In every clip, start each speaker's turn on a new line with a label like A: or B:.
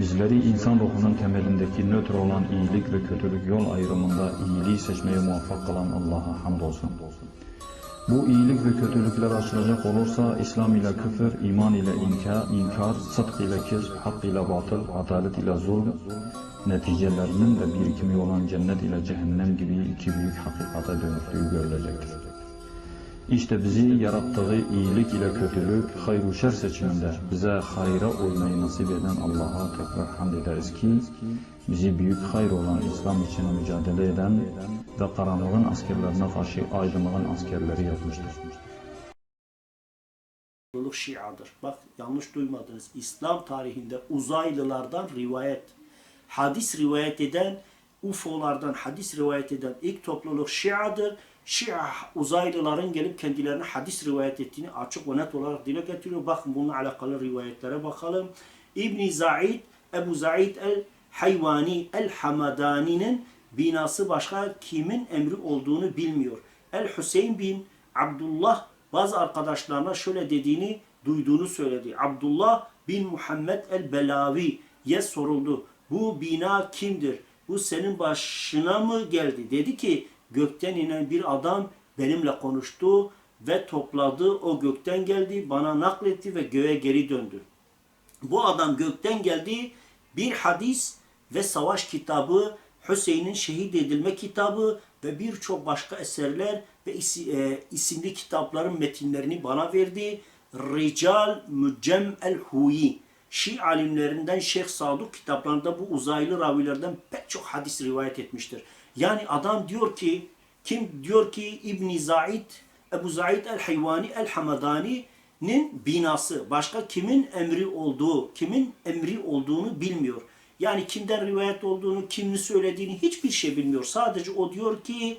A: Bizleri insan ruhunun temelindeki nötr olan iyilik ve kötülük yol ayrımında iyiliği seçmeye muvaffak kılan Allah'a hamdolsun. Bu iyilik ve kötülükler açılacak olursa İslam ile küfür, iman ile inkar, inkar sıdk ile kizb, hak ile batıl, adalet ile zulm, neticelerinin de birikimi olan cennet ile cehennem gibi iki büyük hakikate dönüştüğü görülecektir. İşte bizi yarattığı iyilik ile kötülük, hayır şer seçiminde bize hayra uymayı nasip eden Allah'a tekrar hamd ederiz ki, bizi büyük hayır olan İslam için mücadele eden ve karanlığın askerlerine karşı aydınlığın askerleri yapmıştır.
B: Uzaylı Şia'dır. Bak yanlış duymadınız. İslam tarihinde uzaylılardan rivayet, hadis rivayet eden, UFO'lardan hadis rivayet eden ilk topluluk Şia'dır. Şia uzaylıların gelip kendilerine hadis rivayet ettiğini açık ve net olarak dile getiriyor. Bakın bununla alakalı rivayetlere bakalım. İbn Zaid, Ebu Zaid el-Hayvani el-Hamadani'nin binası başka kimin emri olduğunu bilmiyor. El-Hüseyin bin Abdullah bazı arkadaşlarına şöyle dediğini duyduğunu söyledi. Abdullah bin Muhammed el-Belavi'ye soruldu. Bu bina kimdir? Bu senin başına mı geldi? Dedi ki gökten inen bir adam benimle konuştu ve topladı. O gökten geldi, bana nakletti ve göğe geri döndü. Bu adam gökten geldi. Bir hadis ve savaş kitabı, Hüseyin'in şehit edilme kitabı ve birçok başka eserler ve e, isimli kitapların metinlerini bana verdi. Rical Mücem el-Huyi. Şii alimlerinden Şeyh Saduk kitaplarında bu uzaylı ravilerden pek çok hadis rivayet etmiştir. Yani adam diyor ki, kim diyor ki İbn Zaid, Ebu Zaid el-Hayvani el-Hamadani'nin binası. Başka kimin emri olduğu, kimin emri olduğunu bilmiyor. Yani kimden rivayet olduğunu, kimin söylediğini hiçbir şey bilmiyor. Sadece o diyor ki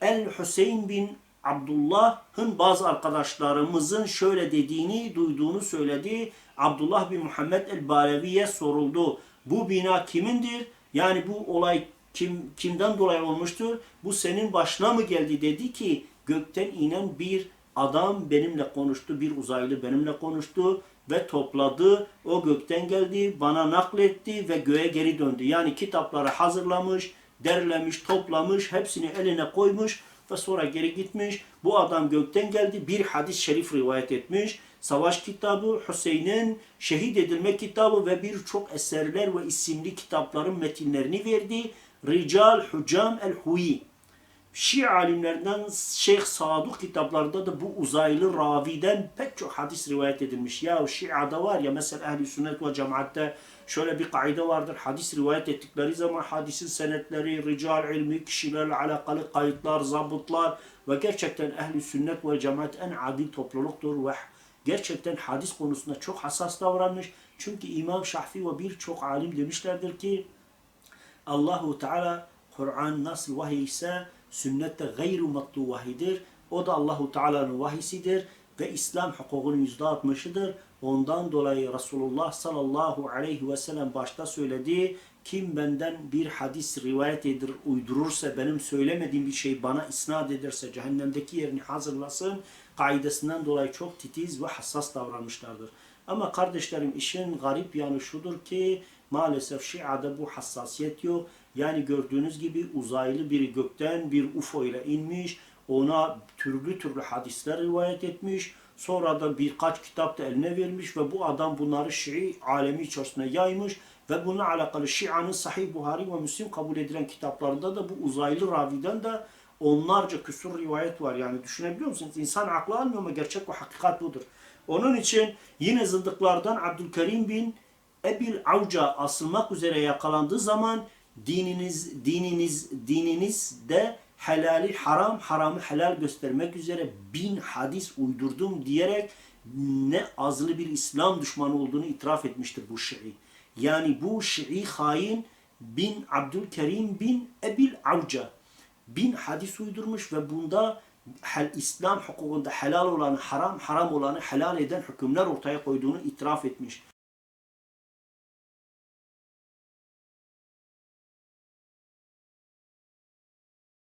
B: El-Hüseyin bin Abdullah'ın bazı arkadaşlarımızın şöyle dediğini duyduğunu söyledi. Abdullah bin Muhammed el-Balevi'ye soruldu. Bu bina kimindir? Yani bu olay kim kimden dolayı olmuştur? Bu senin başına mı geldi dedi ki gökten inen bir adam benimle konuştu, bir uzaylı benimle konuştu ve topladı. O gökten geldi, bana nakletti ve göğe geri döndü. Yani kitapları hazırlamış, derlemiş, toplamış, hepsini eline koymuş ve sonra geri gitmiş. Bu adam gökten geldi, bir hadis-i şerif rivayet etmiş. Savaş kitabı, Hüseyin'in şehit edilme kitabı ve birçok eserler ve isimli kitapların metinlerini verdi. Rical Hucam el-Huyi. Şii alimlerinden Şeyh Saduk kitaplarında da bu uzaylı raviden pek çok hadis rivayet edilmiş. Ya Şia'da var ya mesela ehli sünnet ve cemaatte şöyle bir kaide vardır. Hadis rivayet ettikleri zaman hadisin senetleri, rical ilmi, kişilerle alakalı kayıtlar, zabıtlar ve gerçekten ehli sünnet ve cemaat en adil topluluktur ve gerçekten hadis konusunda çok hassas davranmış. Çünkü İmam Şafi ve birçok alim demişlerdir ki Allahu Teala Kur'an nasıl vahiy ise sünnette gayru matlu vahidir. O da Allahu Teala'nın vahisidir ve İslam hukukunun yüzde altmışıdır. Ondan dolayı Resulullah sallallahu aleyhi ve sellem başta söyledi. Kim benden bir hadis rivayet edir, uydurursa, benim söylemediğim bir şey bana isnat ederse cehennemdeki yerini hazırlasın. Kaidesinden dolayı çok titiz ve hassas davranmışlardır. Ama kardeşlerim işin garip yanı şudur ki maalesef Şia'da bu hassasiyet yok. Yani gördüğünüz gibi uzaylı biri gökten bir UFO ile inmiş. Ona türlü türlü hadisler rivayet etmiş. Sonra da birkaç kitap da eline vermiş ve bu adam bunları Şii alemi içerisine yaymış ve bununla alakalı Şia'nın Sahih Buhari ve Müslim kabul edilen kitaplarında da bu uzaylı raviden de onlarca küsur rivayet var. Yani düşünebiliyor musunuz? İnsan aklı almıyor ama gerçek ve hakikat budur. Onun için yine zındıklardan Abdülkerim bin Ebil Avca asılmak üzere yakalandığı zaman dininiz dininiz dininizde helali haram haramı helal göstermek üzere bin hadis uydurdum diyerek ne azılı bir İslam düşmanı olduğunu itiraf etmiştir bu Şii. Yani bu Şii hain bin Abdülkerim bin Ebil Avca bin hadis uydurmuş ve bunda hel, İslam hukukunda helal olanı haram, haram olanı helal eden hükümler ortaya koyduğunu itiraf etmiş.